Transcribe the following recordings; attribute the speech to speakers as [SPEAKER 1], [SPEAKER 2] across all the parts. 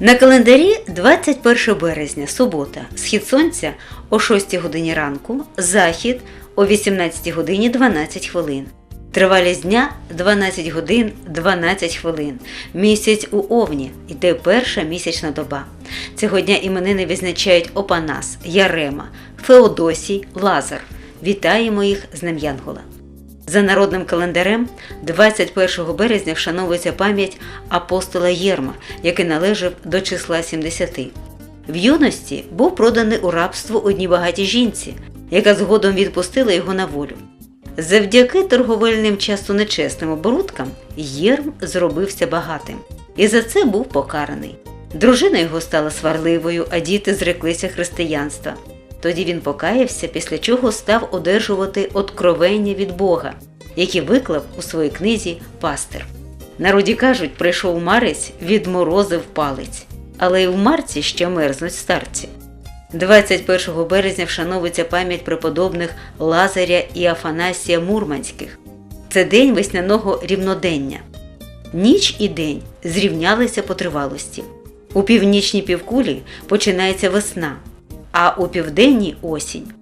[SPEAKER 1] На календарі 21 березня, субота, схід сонця о 6 годині ранку, захід о 18 годині 12 хвилин. Тривалість дня 12 годин 12 хвилин. Місяць у Овні йде перша місячна доба. Цього дня іменини відзначають Опанас, Ярема, Феодосій, Лазар. Вітаємо їх з Днем Янгола. За народним календарем 21 березня вшановується пам'ять апостола Єрма, який належав до числа 70. В юності був проданий у рабство одній багатій жінці, яка згодом відпустила його на волю. Завдяки торговельним часто нечесним оборудкам Єрм зробився багатим і за це був покараний. Дружина його стала сварливою, а діти зреклися християнства. Тоді він покаявся, після чого став одержувати откровення від Бога, які виклав у своїй книзі пастир. Народі кажуть, прийшов марець, відморозив палець, але й в марці ще мерзнуть старці. 21 березня вшановується пам'ять преподобних Лазаря і Афанасія Мурманських. Це день весняного рівнодення. Ніч і день зрівнялися по тривалості. У північній півкулі починається весна, а у південній осінь.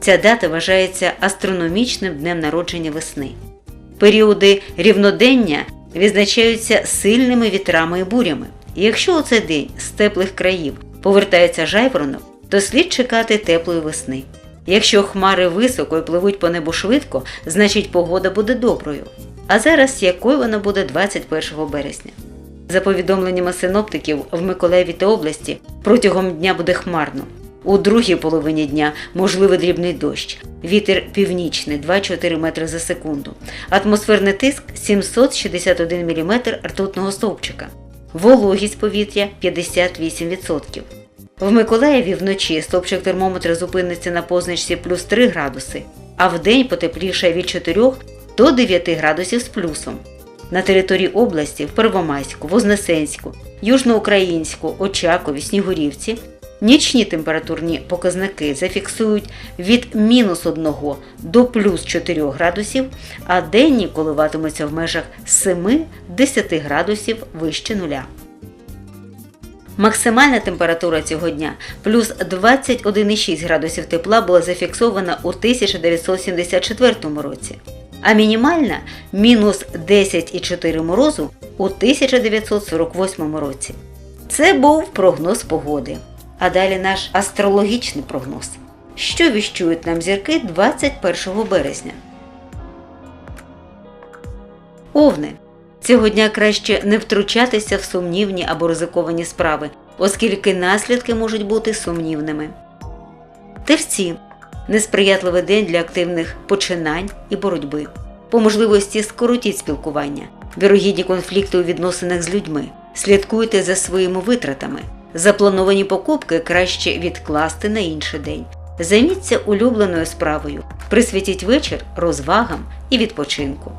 [SPEAKER 1] Ця дата вважається астрономічним днем народження весни. Періоди рівнодення відзначаються сильними вітрами і бурями. І якщо у цей день з теплих країв повертається жайворонок, то слід чекати теплої весни. Якщо хмари високо і пливуть по небу швидко, значить погода буде доброю. А зараз якою вона буде 21 березня? За повідомленнями синоптиків, в Миколаєві та області протягом дня буде хмарно. У другій половині дня можливий дрібний дощ. Вітер північний 2-4 метри за секунду. Атмосферний тиск 761 мм ртутного стовпчика. Вологість повітря 58%. В Миколаєві вночі стовпчик термометра зупиниться на позначці плюс 3 градуси, а вдень потепліше від 4 до 9 градусів з плюсом. На території області в Первомайську, Вознесенську, Южноукраїнську, Очакові, Снігурівці нічні температурні показники зафіксують від мінус 1 до плюс 4 градусів, а денні коливатимуться в межах 7-10 градусів вище нуля. Максимальна температура цього дня плюс 21,6 градусів тепла була зафіксована у 1974 році, а мінімальна мінус 10,4 морозу у 1948 році. Це був прогноз погоди. А далі наш астрологічний прогноз. Що віщують нам зірки 21 березня? Овни. Цього дня краще не втручатися в сумнівні або ризиковані справи, оскільки наслідки можуть бути сумнівними. Тевці несприятливий день для активних починань і боротьби. По можливості скоротіть спілкування, вірогідні конфлікти у відносинах з людьми. Слідкуйте за своїми витратами. Заплановані покупки краще відкласти на інший день. Займіться улюбленою справою, присвятіть вечір розвагам і відпочинку.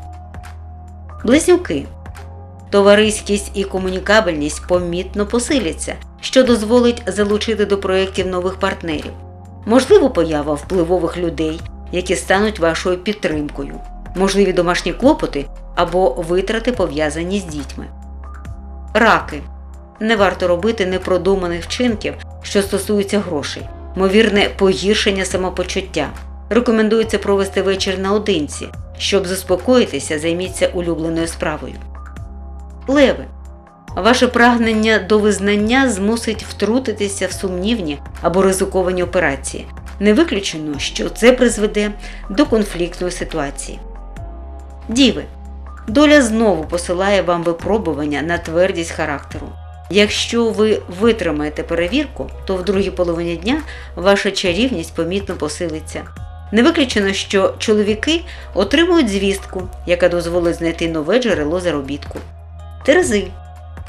[SPEAKER 1] Близнюки. Товариськість і комунікабельність помітно посиляться, що дозволить залучити до проєктів нових партнерів. Можливо, поява впливових людей, які стануть вашою підтримкою, можливі домашні клопоти або витрати пов'язані з дітьми. Раки. Не варто робити непродуманих вчинків, що стосуються грошей, ймовірне погіршення самопочуття. Рекомендується провести вечір наодинці. Щоб заспокоїтися, займіться улюбленою справою. Леви. Ваше прагнення до визнання змусить втрутитися в сумнівні або ризиковані операції. Не виключено, що це призведе до конфліктної ситуації. Діви. Доля знову посилає вам випробування на твердість характеру. Якщо ви витримаєте перевірку, то в другій половині дня ваша чарівність помітно посилиться. Не виключено, що чоловіки отримують звістку, яка дозволить знайти нове джерело заробітку. Терези.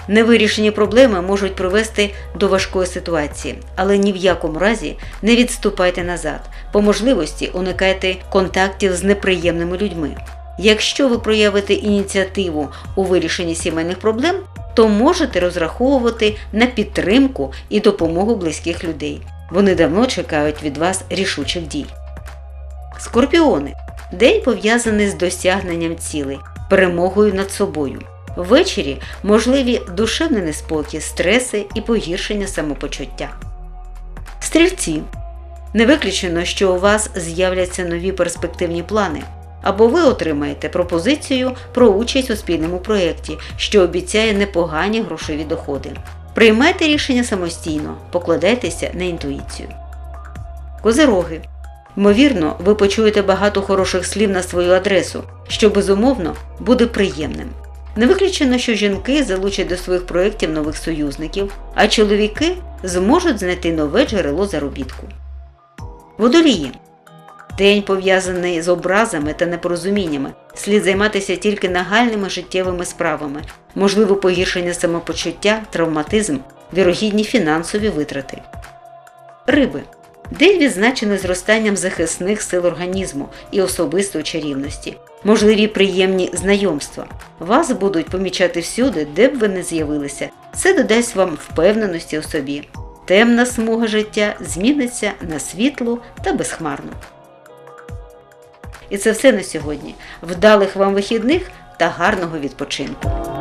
[SPEAKER 1] Невирішені проблеми можуть привести до важкої ситуації, але ні в якому разі не відступайте назад. По можливості уникайте контактів з неприємними людьми. Якщо ви проявите ініціативу у вирішенні сімейних проблем, то можете розраховувати на підтримку і допомогу близьких людей. Вони давно чекають від вас рішучих дій. Скорпіони день пов'язаний з досягненням цілей, перемогою над собою. Ввечері можливі душевний неспокій, стреси і погіршення самопочуття. Стрільці. Не виключено, що у вас з'являться нові перспективні плани, або ви отримаєте пропозицію про участь у спільному проєкті, що обіцяє непогані грошові доходи. Приймайте рішення самостійно, покладайтеся на інтуїцію. Козироги. Ймовірно, ви почуєте багато хороших слів на свою адресу, що безумовно буде приємним. Не виключено, що жінки залучать до своїх проєктів нових союзників, а чоловіки зможуть знайти нове джерело заробітку. Водолії. День пов'язаний з образами та непорозуміннями, слід займатися тільки нагальними життєвими справами, можливо погіршення самопочуття, травматизм, вірогідні фінансові витрати. Риби. День відзначений зростанням захисних сил організму і особистої чарівності, можливі приємні знайомства. Вас будуть помічати всюди, де б ви не з'явилися. Це додасть вам впевненості у собі. Темна смуга життя зміниться на світлу та безхмарну. І це все на сьогодні. Вдалих вам вихідних та гарного відпочинку!